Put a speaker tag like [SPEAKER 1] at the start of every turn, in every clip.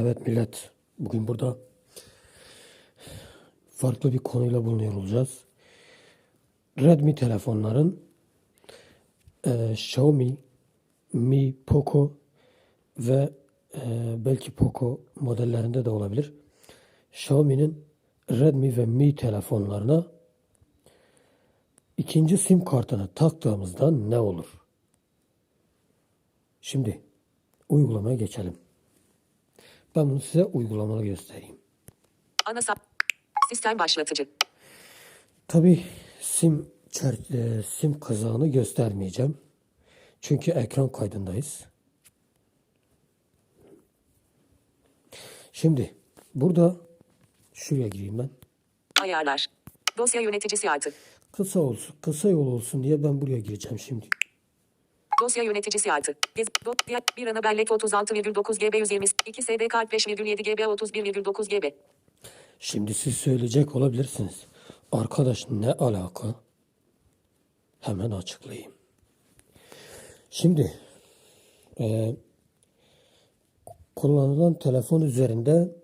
[SPEAKER 1] Evet millet, bugün burada farklı bir konuyla bulunuyor olacağız. Redmi telefonların e, Xiaomi, Mi, Poco ve e, belki Poco modellerinde de olabilir. Xiaomi'nin Redmi ve Mi telefonlarına ikinci sim kartını taktığımızda ne olur? Şimdi uygulamaya geçelim. Ben bunu size uygulamalı göstereyim.
[SPEAKER 2] Ana sap. Sistem başlatıcı.
[SPEAKER 1] Tabi sim e, sim kazağını göstermeyeceğim. Çünkü ekran kaydındayız. Şimdi burada şuraya gireyim ben.
[SPEAKER 2] Ayarlar. Dosya yöneticisi artı.
[SPEAKER 1] Kısa olsun, kısa yol olsun diye ben buraya gireceğim şimdi.
[SPEAKER 2] Dosya yöneticisi artı. Gez, do, diğer, bir ana bellek 36,9 GB 120, 2 SD kart 5,7 GB 31,9 GB.
[SPEAKER 1] Şimdi siz söyleyecek olabilirsiniz. Arkadaş ne alaka? Hemen açıklayayım. Şimdi eee, kullanılan telefon üzerinde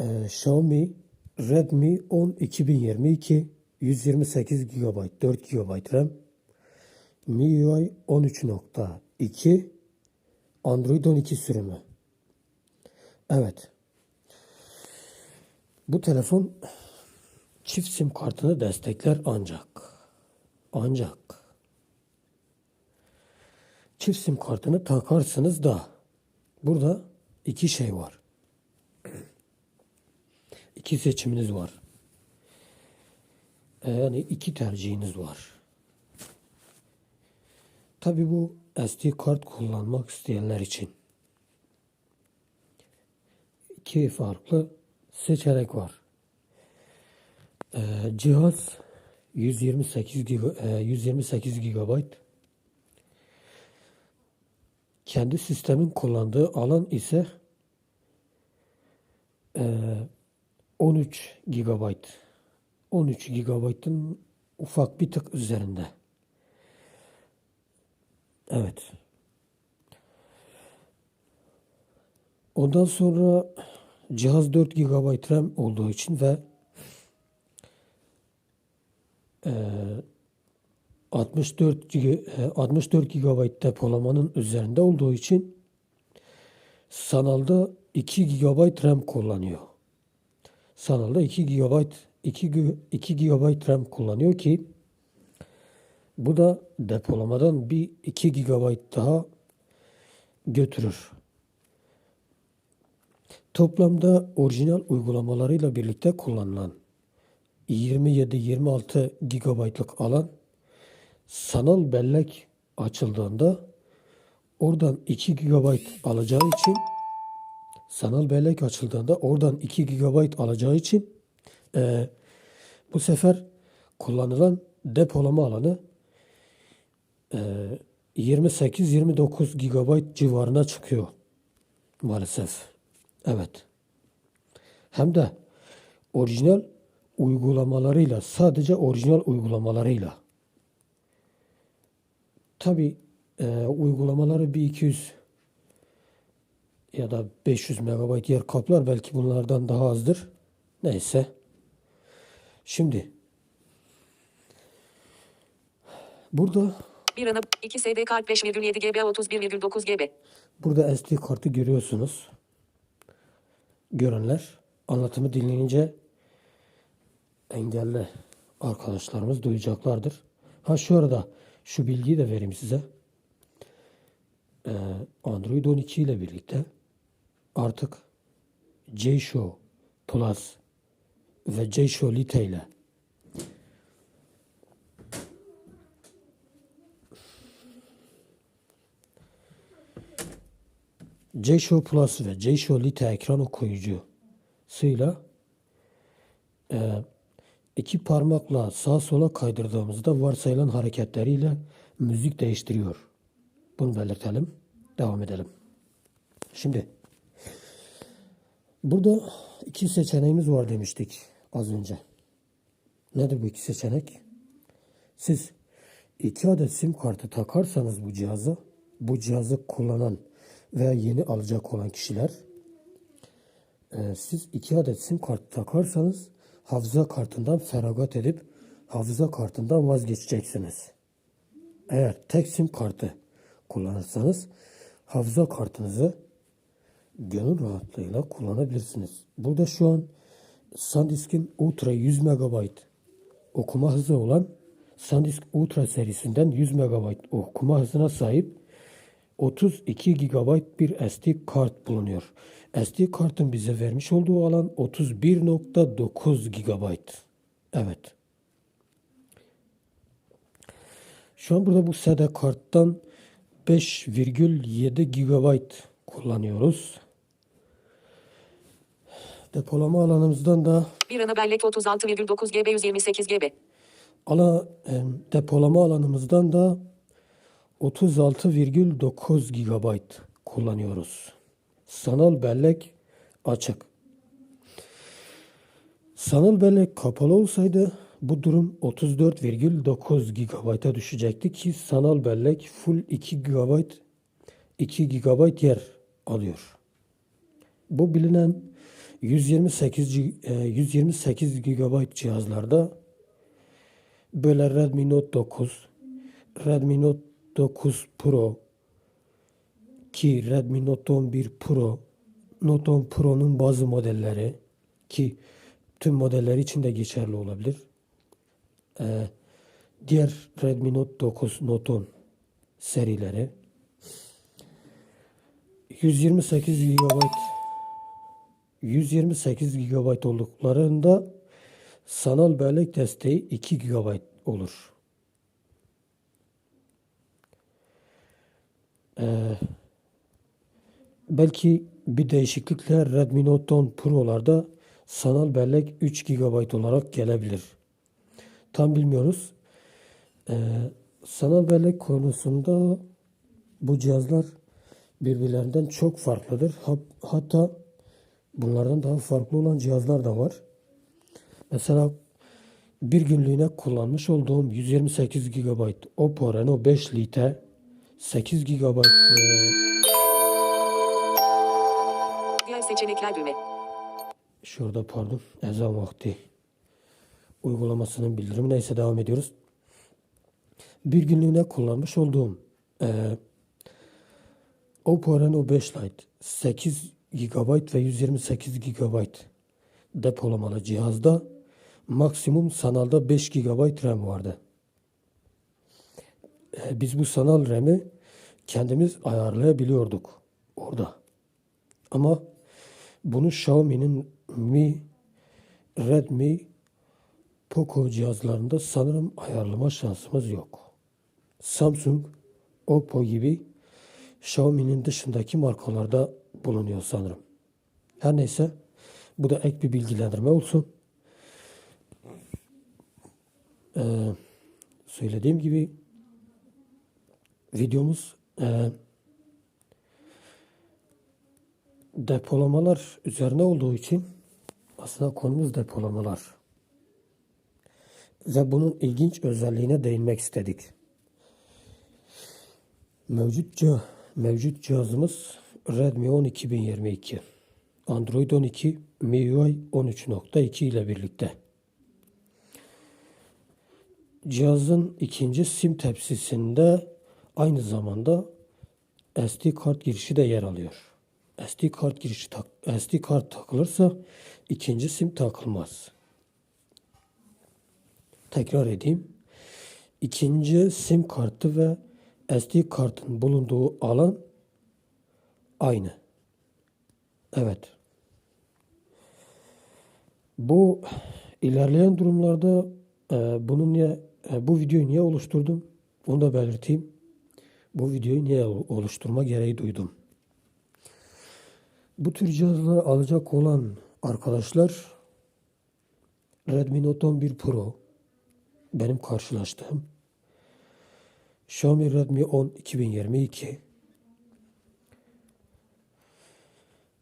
[SPEAKER 1] eee, Xiaomi Redmi 10 2022 128 GB 4 GB RAM MIUI 13.2 Android 12 sürümü. Evet. Bu telefon çift sim kartını destekler ancak ancak çift sim kartını takarsınız da burada iki şey var. İki seçiminiz var. Yani iki tercihiniz var. Tabi bu SD kart kullanmak isteyenler için iki farklı seçenek var. Ee, cihaz 128 giga, e, 128 GB. Kendi sistemin kullandığı alan ise e, 13 GB. 13 GB'ın ufak bir tık üzerinde. Evet. Ondan sonra cihaz 4 GB RAM olduğu için ve eee, 64 G- e, 64 GB depolamanın üzerinde olduğu için sanalda 2 GB RAM kullanıyor. Sanalda 2 GB 2, G- 2 GB RAM kullanıyor ki bu da depolamadan bir 2 GB daha götürür. Toplamda orijinal uygulamalarıyla birlikte kullanılan 27-26 GB'lık alan sanal bellek açıldığında oradan 2 GB alacağı için sanal bellek açıldığında oradan 2 GB alacağı için eee, bu sefer kullanılan depolama alanı 28-29 GB civarına çıkıyor maalesef. Evet. Hem de orijinal uygulamalarıyla, sadece orijinal uygulamalarıyla. Tabi uygulamaları bir 200 ya da 500 MB yer kaplar. Belki bunlardan daha azdır. Neyse. Şimdi burada
[SPEAKER 2] Bir ana 2 SD kart 5,7 GB 31,9 GB.
[SPEAKER 1] Burada SD kartı görüyorsunuz. Görenler anlatımı dinleyince engelli arkadaşlarımız duyacaklardır. Ha şu arada şu bilgiyi de vereyim size. Ee, Android 12 ile birlikte artık J-Show Plus ve J-Show Lite ile J-Show Plus ve J-Show Lite ekran okuyucusuyla e, iki parmakla sağa sola kaydırdığımızda varsayılan hareketleriyle müzik değiştiriyor. Bunu belirtelim. Devam edelim. Şimdi burada iki seçeneğimiz var demiştik az önce. Nedir bu iki seçenek? Siz iki adet sim kartı takarsanız bu cihaza, bu cihazı kullanan veya yeni alacak olan kişiler e, siz iki adet sim kart takarsanız hafıza kartından feragat edip hafıza kartından vazgeçeceksiniz. Eğer tek sim kartı kullanırsanız hafıza kartınızı gönül rahatlığıyla kullanabilirsiniz. Burada şu an SanDisk'in Ultra 100 MB okuma hızı olan SanDisk Ultra serisinden 100 MB okuma hızına sahip 32 GB bir SD kart bulunuyor. SD kartın bize vermiş olduğu alan 31.9 GB. Evet. Şu an burada bu SD karttan 5,7 GB kullanıyoruz. Depolama alanımızdan da
[SPEAKER 2] 1 ana bellek 36,9 GB 128 GB.
[SPEAKER 1] ala e, depolama alanımızdan da 36,9 GB kullanıyoruz. Sanal bellek açık. Sanal bellek kapalı olsaydı bu durum 34,9 GB'a düşecekti ki sanal bellek full 2 GB 2 GB yer alıyor. Bu bilinen 128 G- e, 128 GB cihazlarda böyle Redmi Note 9, Redmi Note 9 Pro ki Redmi Note 11 Pro, Note 10 Pro'nun bazı modelleri ki tüm modeller için de geçerli olabilir. Ee, diğer Redmi Note 9, Note 10 serileri 128 GB 128 GB olduklarında sanal bellek desteği 2 GB olur. Ee, belki bir değişiklikle Redmi Note 10 Pro'larda sanal bellek 3 GB olarak gelebilir. Tam bilmiyoruz. Ee, sanal bellek konusunda bu cihazlar birbirlerinden çok farklıdır. Ha- Hatta bunlardan daha farklı olan cihazlar da var. Mesela bir günlüğüne kullanmış olduğum 128 GB Oppo Reno 5 Lite 8 GB e,
[SPEAKER 2] Diğer seçenekler düğme.
[SPEAKER 1] şurada pardon ezan vakti uygulamasının bildirimi neyse devam ediyoruz. Bir günlüğüne kullanmış olduğum e, Oppo Reno 5 Lite 8 GB ve 128 GB depolamalı cihazda maksimum sanalda 5 GB RAM vardı. E, biz bu sanal RAM'i kendimiz ayarlayabiliyorduk orada. Ama bunu Xiaomi'nin Mi, Redmi, Poco cihazlarında sanırım ayarlama şansımız yok. Samsung, Oppo gibi Xiaomi'nin dışındaki markalarda bulunuyor sanırım. Her neyse bu da ek bir bilgilendirme olsun. Ee, söylediğim gibi videomuz e, depolamalar üzerine olduğu için aslında konumuz depolamalar. Ve bunun ilginç özelliğine değinmek istedik. Mevcut, mevcut cihazımız Redmi 10 2022. Android 12, MIUI 13.2 ile birlikte. Cihazın ikinci sim tepsisinde aynı zamanda SD kart girişi de yer alıyor. SD kart girişi tak SD kart takılırsa ikinci sim takılmaz. Tekrar edeyim. İkinci sim kartı ve SD kartın bulunduğu alan aynı. Evet. Bu ilerleyen durumlarda e, bunun niye e, bu videoyu niye oluşturdum? Onu da belirteyim. Bu videoyu niye oluşturma gereği duydum? Bu tür cihazları alacak olan arkadaşlar Redmi Note 11 Pro benim karşılaştığım Xiaomi Redmi 10 2022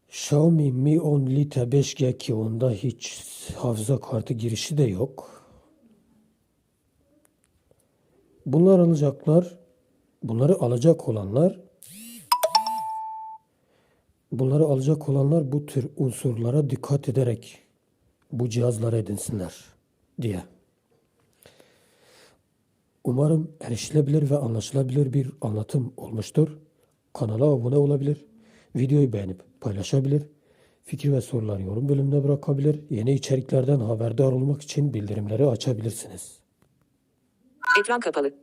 [SPEAKER 1] Xiaomi Mi 10 Lite 5G ki onda hiç hafıza kartı girişi de yok. Bunlar alacaklar. Bunları alacak olanlar Bunları alacak olanlar bu tür unsurlara dikkat ederek bu cihazları edinsinler diye. Umarım erişilebilir ve anlaşılabilir bir anlatım olmuştur. Kanala abone olabilir, videoyu beğenip paylaşabilir, fikir ve soruları yorum bölümüne bırakabilir, yeni içeriklerden haberdar olmak için bildirimleri açabilirsiniz.
[SPEAKER 2] Ekran kapalı.